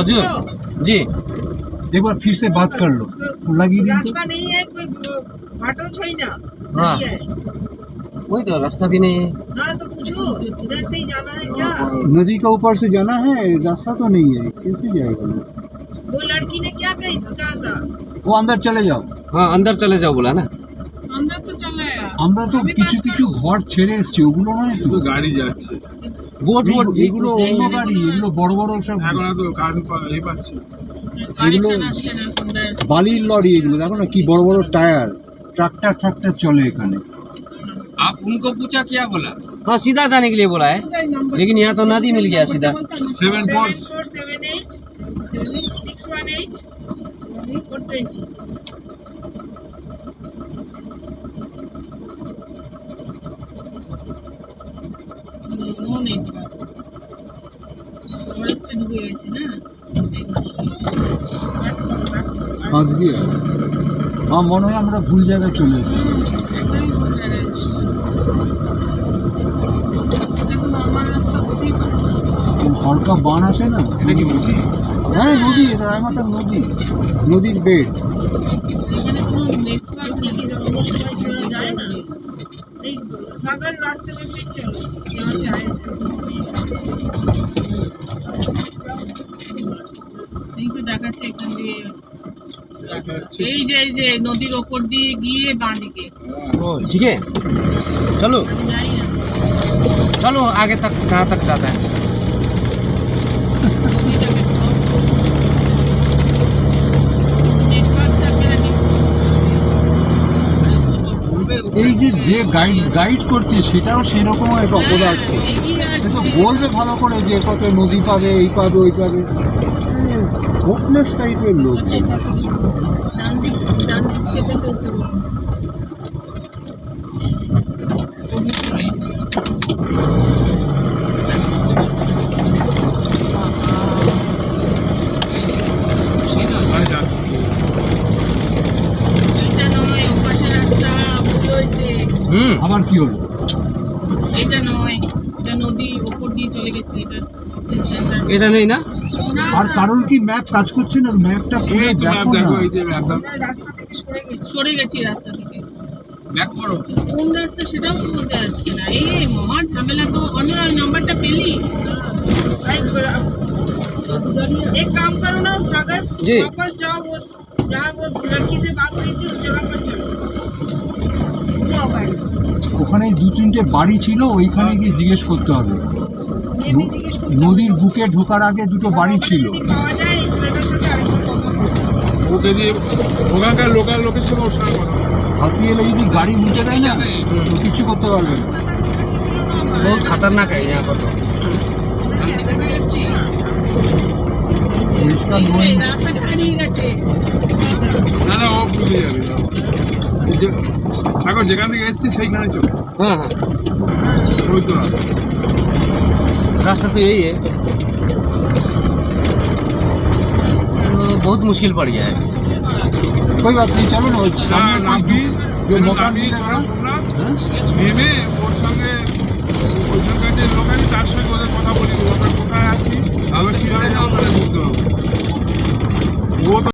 हजुर। जी। एक बार फिर से बात कर लो। लगी नहीं है कोई बाटो छैन। हाँ। वही तो रास्ता भी नहीं है। हाँ तो पूछो इधर से ही जाना है क्या? नदी के ऊपर से जाना है रास्ता तो नहीं है। कैसे जाएगा? वो लड़की ने क्या कहा? था? वो अंदर चले जाओ। हाँ अंदर चले जाओ बोला ना। अंदर तो আমরা তো কিছু কিছু ঘর ছেড়ে এসেছি ওগুলো নয় তো গাড়ি যাচ্ছে बोट वोट এই- এগুলো অন্য গাড়ি এগুলো বড় বড় সব এখন তো কারেন্ট এই পাচ্ছি কানেকশন আসছে না কোনটা বালির লরি এগুলো দেখো না কি বড় বড় টায়ার ট্রাক্টর ট্রাক্টর চলে এখানে आप उनको पूछा क्या बोला हाँ सीधा जाने के लिए बोला है लेकिन यहाँ तो नदी मिल गया सीधा seven four seven four seven eight six one eight four ফরেস্টে ঢুকে গেছে না? ফাঁস আমার মনে হয় আমরা ভুল জায়গায় চলে এসেছি। রাস্তা। হরকা বান আসে না? এটা কি নদী? হ্যাঁ নদী এটা রায়মাটার নদী। নদীর বেড। যায় না। এই দেখাচ্ছে এখান দিয়ে। আচ্ছা, এই যে এই যে নদীর ওপর দিয়ে গিয়ে বাঁদিকে ও ঠিক চলো। চলো আগে তক কাহা তক যাতা এই যে যে গাইড গাইড করছে, সেটাও সেরকম একটা অপদার্থ কিন্তু বলবে ভালো করে যে কত নদী পাবে, এই পাবে, ওই পাবে। হোপলেস টাইপের লোক। আবার কি হলো এটা নয় এটা নদী ওপর দিয়ে চলে গেছে এটা center। এটা নেই না আর কারণ কি ম্যাপ কাজ করছে না ম্যাপটা খুলে এই তো ম্যাপ দেখো দেখো না এই যে ম্যাপ দেখো আমরা রাস্তা থেকে সরে গেছি সরে গেছি রাস্তা থেকে ব্যাক করো কোন রাস্তা সেটাও তো বলতে যাচ্ছে না এই মহা ঝামেলা তো অন্য নাম্বারটা পেলি एक काम करो ना सागर जी। वापस जाओ वो जहाँ वो लड़की से बात हुई थी उस जगह पर चलो घुमाओ गाड़ी ওখানে দু তিনটে বাড়ি ছিল ওইখানে গিয়ে জিজ্ঞেস করতে হবে ये भी জিজ্ঞেস করতে নদীর বুকে ঢোকার আগে দুটো বাড়ি ছিল যদি পাওয়া যায় এই ছেলেটার সাথে আরেকবার কথা বলবো। ওকে দিয়ে ওখানকার লোকাল লোকের সঙ্গে ওর সঙ্গে কথা বলো। হাতি এলে যদি গাড়ি নিতে দেয় না তো কিছু করতে পারবে না बहुत खतरनाक है यहाँ पर तो দেশটা সাগর যেখান থেকে এসছি সেইখানে চলো हाँ हाँ ওই তো রাস্তা। रास्ता तो यही है तो बहुत मुश्किल पड़ गया है कोई बात नहीं चलो ना वो না सामने कोई নামবি जो একটু मकान নামবি मिलेगा কথা শুনলাম हाँ? নেমে ওর সঙ্গে ওইখানকার যে লোক আছে তার সঙ্গে ওদের কথা বলি আমরা কোথায় আছি আমরা কীভাবে যাবো তাহলে বুঝতে পারবো ও তো